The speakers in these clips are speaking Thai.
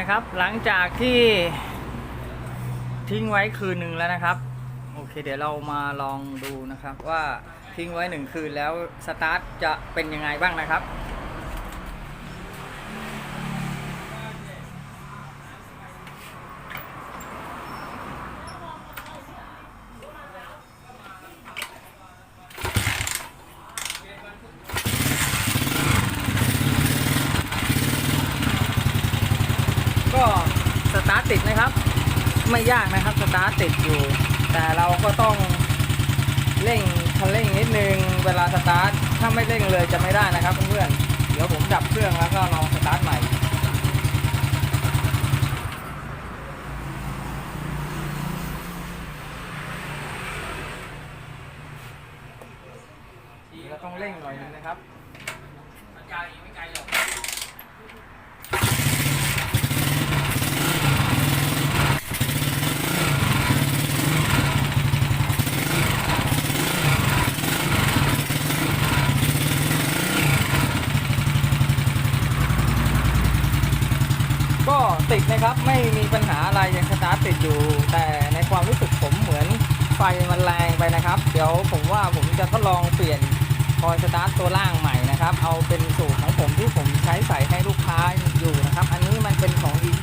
นะครับ หลังจากที่ทิ้งไว้คืนหนึ่งแล้วนะครับ โอเค เดี๋ยวเรามาลองดูนะครับว่าทิ้งไว้หนึ่งคืนแล้วสตาร์ทจะเป็นยังไงบ้างนะครับ ก็สตาร์ทติดนะครับ ไม่ ยากนะครับสตาร์ทติดอยู่ แต่เราก็ต้องเร่งคันเร่งนิดนึง เวลาสตาร์ทถ้าไม่เร่งเลยจะไม่ได้นะครับเพื่อนๆเดี๋ยวผมดับเครื่องแล้วก็ลองสตาร์ทใหม่ เราต้องเร่งหน่อยนึงนะครับ ก็ติดนะ ครับไม่มีปัญหาอะไรยังสตาร์ทติดอยู่ แต่ในความรู้สึกผมเหมือนไฟมันแรงไปนะครับ เดี๋ยวผมว่าผมจะทดลองเปลี่ยนคอยสตาร์ทตัวล่างใหม่นะครับ เอาเป็นสูตรของผมที่ผมใช้ใส่ให้ลูกค้าอยู่นะครับ อันนี้มันเป็นของอีก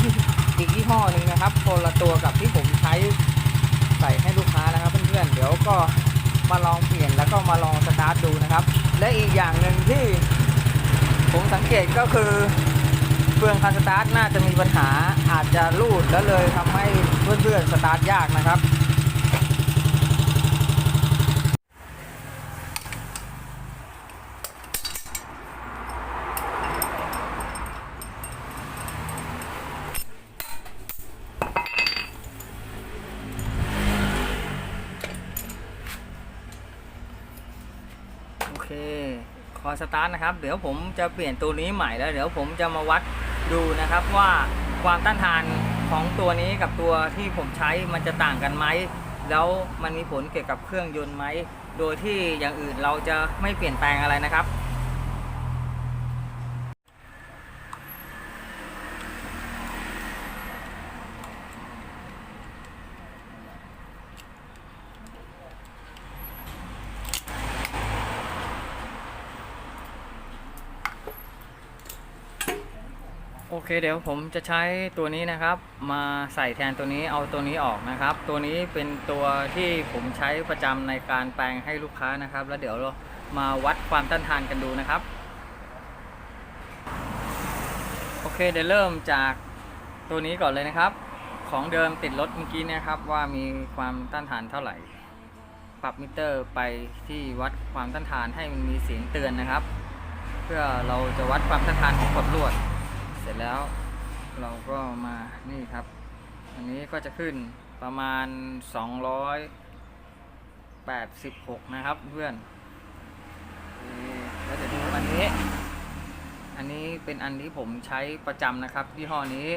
อีกยี่ห้อหนึ่งนะครับคนละตัวกับที่ผมใช้ใส่ให้ลูกค้านะครับเพื่อนๆเดี๋ยวก็มาลองเปลี่ยนแล้วก็มาลองสตาร์ทดูนะครับ และอีกอย่างหนึ่งที่ผมสังเกตก็คือ เฟืองคันสตาร์ทน่าจะมีปัญหาอาจจะรูดแล้วเลยทำให้เพื่อนๆสตาร์ทยากนะครับโอเคคอสตาร์ทนะครับ เดี๋ยวผมจะเปลี่ยนตัวนี้ใหม่แล้ว เดี๋ยวผมจะมาวัด ดูนะครับว่าความต้านทานของตัวนี้กับตัวที่ผมใช้มันจะต่างกันไหม แล้วมันมีผลเกี่ยวกับเครื่องยนต์ไหม โดยที่อย่างอื่นเราจะไม่เปลี่ยนแปลงอะไรนะครับ โอเคเดี๋ยวผมจะใช้ตัวนี้นะครับ มาใส่แทนตัวนี้เอาตัวนี้ออกนะครับ ตัวนี้เป็นตัวที่ผมใช้ประจำในการแปลงให้ลูกค้านะครับ แล้วเดี๋ยวเรามาวัดความต้านทานกันดูนะครับ โอเคเดี๋ยวเริ่มจากตัวนี้ก่อนเลยนะครับ ของเดิมติดรถเมื่อกี้เนะครับว่ามีความต้านทานเท่าไหร่ ปรับมิเตอร์ไปที่วัดความต้านทานให้มันมีเสียงเตือนนะครับ เพื่อเราจะวัดความต้านทานของขดลวด ร็จแล้วเราก็มานี่ครับ อันนี้ก็จะขึ้นประมาณ 286 นะครับเพื่อนแล้วเดี๋ยวดูอันนี้ อันนี้เป็นอันที่ผมใช้ประจำนะครับยี่ห้อนี้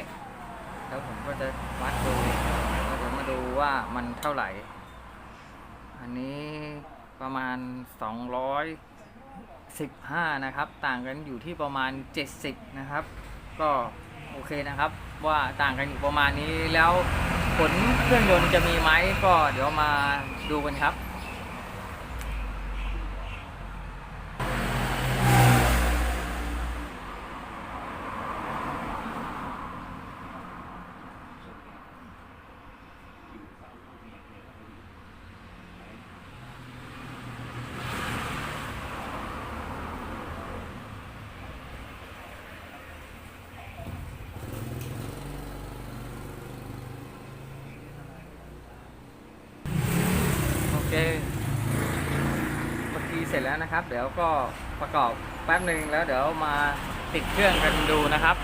แล้วผมก็จะวัดดูแล้วเดี๋ยวมาดูว่ามันเท่าไหร่ อันนี้ประมาณ 215 นะครับ ต่างกันอยู่ที่ประมาณ 70 นะครับ ก็โอเคนะครับ ว่าต่างกันอยู่ประมาณนี้แล้วผลเครื่องยนต์จะมีไหมก็เดี๋ยวมาดูกันครับ โอเคเมื่อกี้เสร็จ แล้วนะครับ เดี๋ยวก็ประกอบแป๊บหนึ่งแล้วเดี๋ยวมาติดเครื่องกันดูนะครับ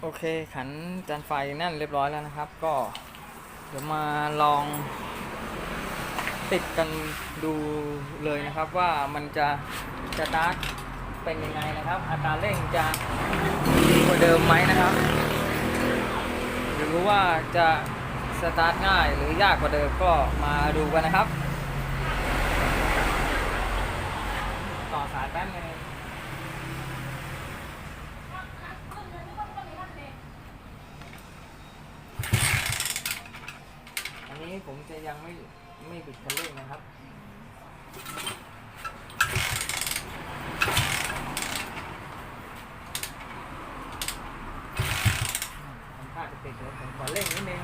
โอเคขันจานไฟแน่นเรียบร้อยแล้วนะครับ ก็ เดี๋ยวมาลองติดกันดูเลยนะครับว่ามันจะจะสตาร์ทเป็นยังไงนะครับ อัตราเร่งจะดีกว่าเดิมไหมนะครับหรือว่าจะสตาร์ทง่ายหรือยากกว่าเดิมก็มาดูกันนะครับ ต่อสายแป๊บนึงอันนี้ ผมจะยังไม่ไม่บิดคันเร่งนะครับ ผมพลาดจะติดเลยผมขอเร่งนิดนึง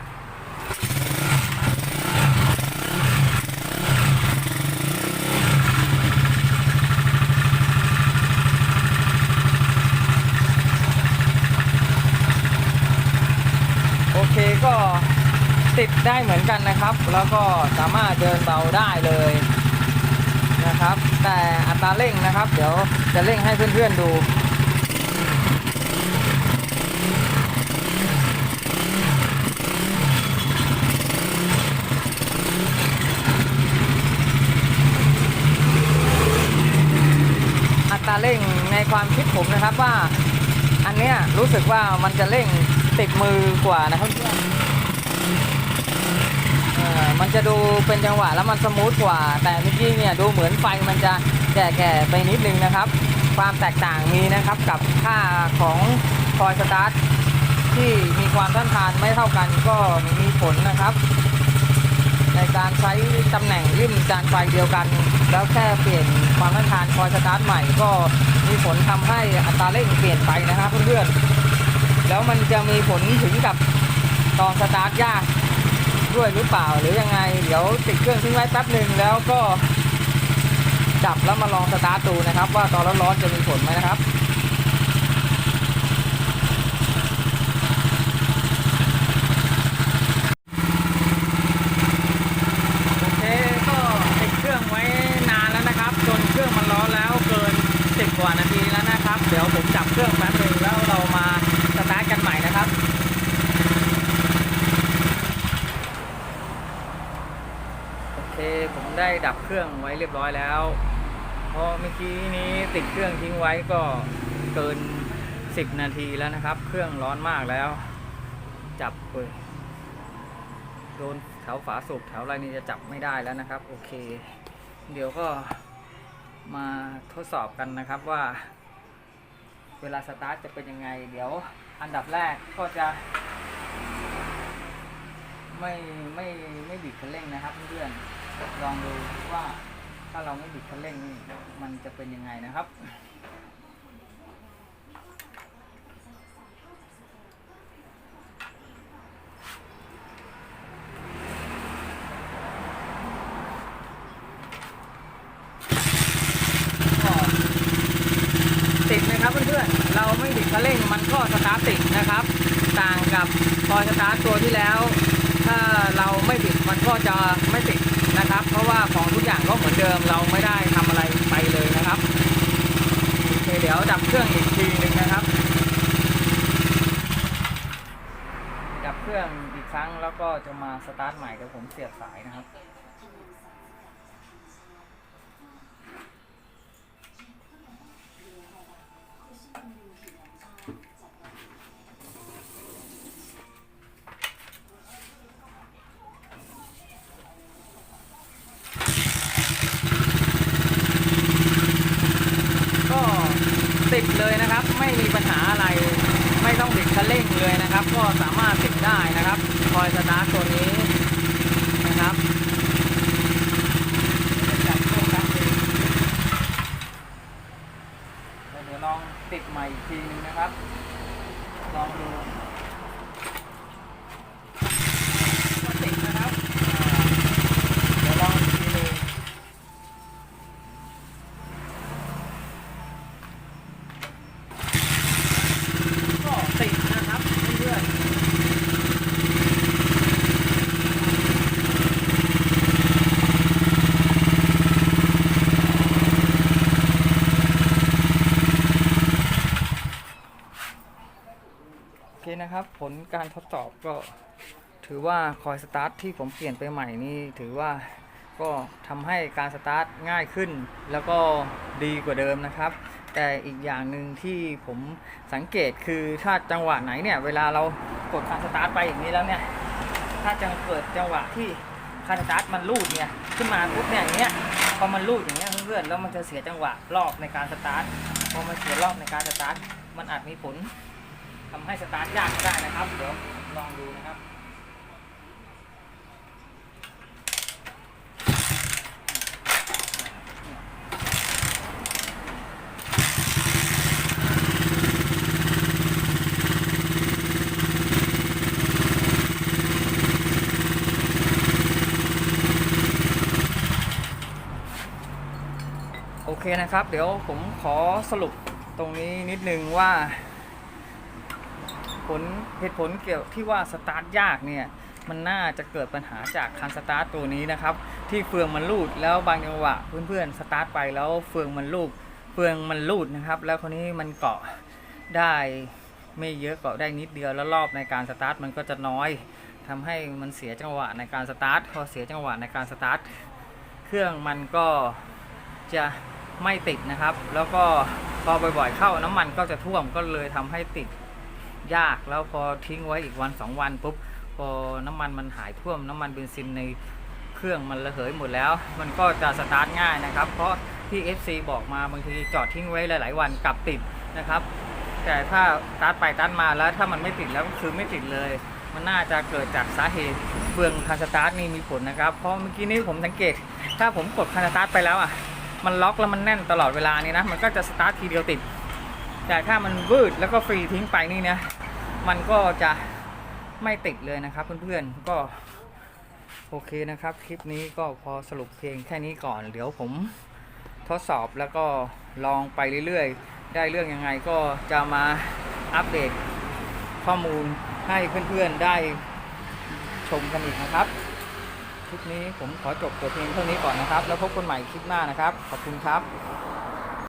โอเคก็ ติดได้เหมือนกันนะครับ แล้วก็สามารถเดินเบาได้เลยนะครับ แต่อัตราเร่งนะครับ เดี๋ยวจะเร่งให้เพื่อนๆดูอัตราเร่งในความคิดผมนะครับว่า อันเนี้ยรู้สึกว่ามันจะเร่งติดมือกว่านะครับเพื่อน มันจะดูเป็นจังหวะแล้วมันสมูทกว่า แต่เมื่อกี้เนี่ยดูเหมือนไฟมันจะแก่ๆไปนิดนึงนะครับ ความแตกต่างมีนะครับกับค่าของคอยสตาร์ทที่มีความต้านทานไม่เท่ากันก็มีผลนะครับ ในการใช้ตำแหน่งริมจานไฟเดียวกัน แล้วแค่เปลี่ยนความต้านทานคอยสตาร์ทใหม่ก็มีผลทำให้อัตราเร่งเปลี่ยนไปนะครับเพื่อนๆแล้วมันจะมีผลถึงกับตอนสตาร์ทยาก ด้วยหรือเปล่าหรือยังไง เดี๋ยวติดเครื่องทิ้งไว้แป๊บหนึ่งแล้วก็จับแล้วมาลองสตาร์ทดูนะครับ ว่าตอนร้อนๆจะมีผลไหมนะครับ เครื่องไว้เรียบร้อยแล้ว เพราะเมื่อกี้นี้ติดเครื่องทิ้งไว้ก็เกิน 10 นาทีแล้วนะครับ เครื่องร้อนมากแล้ว จับเปิดโดนแถวฝาสูบแถวอะไรนี่จะจับไม่ได้แล้วนะครับ โอเค เดี๋ยวก็มาทดสอบกันนะครับว่า เวลาสตาร์ทจะเป็นยังไง เดี๋ยวอันดับแรกก็จะไม่ไม่ไม่บิดคันเร่งนะครับเพื่อนๆ ลองดูว่าถ้าเราไม่บิดคันเร่งนี่มันจะเป็นยังไงนะครับติดนะครับเพื่อนๆ เราไม่บิดคันเร่งมันก็สตาร์ทติดนะครับ ต่างกับพอสตาร์ทตัวที่แล้ว ถ้าเราไม่บิดมันก็จะไม่ติดาะว่าของทุกอย่างก็เหมือนเดิมเราไม่ได้ทำอะไรไปเลยนะครับโอเคเดี๋ยวดับเครื่องอีกทีหนึ่งนะครับ ดับเครื่องอีกครั้งแล้วก็จะมาสตาร์ทใหม่เดี๋ยวผมเสียบสายนะครับ ก็ติดเลยนะครับ ไม่มีปัญหาอะไร ไม่ต้องบิดคันเร่งเลยนะครับ ก็สามารถติดได้นะครับคอยสตาร์ทตัวนี้นะครับจับเครื่องแป๊บนึงแล้วเดี๋ยวลองติดใหม่อีกทีนึงนะครับ ลองดูก็ติดนะครับอ่าเดี๋ยวลองอีกทีหนึง ก็ติดนะครับเพื่อนๆโอเคนะครับ ผลการทดสอบก็ถือว่าคอยสตาร์ทที่ผมเปลี่ยนไปใหม่นี่ถือว่าก็ทำให้การสตาร์ทง่ายขึ้น แล้วก็ดีกว่าเดิมนะครับ แต่อีกอย่างหนึ่งที่ผมสังเกตคือถ้าจังหวะไหนเนี่ยเวลาเรากดคันสตาร์ทไปอย่างนี้แล้วเนี่ยถ้าจะเกิดจังหวะที่คันสตาร์ทมันลูดเนี่ยขึ้นมาปุ๊บเนี่ยอย่างเงี้ยพอมันลูดอย่างเงี้ยเพื่อนๆแล้วมันจะเสียจังหวะรอบในการสตาร์ทพอมันเสียรอบในการสตาร์ทมันอาจมีผล ทำให้สตาร์ทยากได้นะครับเดี๋ยวลองดูนะครับโอเคนะครับ เดี๋ยวผมขอสรุปตรงนี้นิดนึงว่า ผลเหตุผลเกี่ยวที่ว่าสตาร์ทยากเนี่ยมันน่าจะเกิดปัญหาจากคันสตาร์ทตัวนี้นะครับ ที่เฟืองมันลูดแล้วบางจังหวะเพื่อนๆสตาร์ทไปแล้วเฟืองมันลูดเฟืองมันลูดนะครับ แล้วคราวนี้มันเกาะได้ไม่เยอะเกาะได้นิดเดียวแล้วรอบในการสตาร์ทมันก็จะน้อยทำให้มันเสียจังหวะในการสตาร์ทพอเสียจังหวะในการสตาร์ทเครื่องมันก็จะไม่ติดนะครับ แล้วก็พอบ่อยๆเข้าน้ำมันก็จะท่วมก็เลยทำให้ติด ยากแล้วพอทิ้งไว้อีกวันสองวันปุ๊บพอน้ำมันมันหายท่วมน้ำมันเบนซินในเครื่องมันระเหยหมดแล้ว มันก็จะสตาร์ทง่ายนะครับ เพราะที่ FC บอกมาบางทีจอดทิ้งไว้หลาย ๆ วันกลับติดนะครับ แต่ถ้าสตาร์ทไปสตาร์ทมาแล้วถ้ามันไม่ติดแล้วคือไม่ติดเลย มันน่าจะเกิดจากสาเหตุเฟืองคันสตาร์ทนี่มีผลนะครับ เพราะเมื่อกี้นี้ผมสังเกต ถ้าผมกดคันสตาร์ทไปแล้วอะมันล็อกแล้วมันแน่นตลอดเวลานี่นะมันก็จะสตาร์ททีเดียวติด แต่ถ้ามันวืดแล้วก็ฟรีทิ้งไปนี่นะมันก็จะไม่ติดเลยนะครับเพื่อนๆก็โอเคนะครับ คลิปนี้ก็พอสรุปเพียงแค่นี้ก่อน เดี๋ยวผมทดสอบแล้วก็ลองไปเรื่อยๆ ได้เรื่องยังไงก็จะมาอัปเดตข้อมูลให้เพื่อนๆได้ชมกันอีกนะครับ คลิปนี้ผมขอจบแต่เพียงเท่านี้ก่อนนะครับ แล้วพบกันใหม่คลิปหน้านะครับ ขอบคุณครับ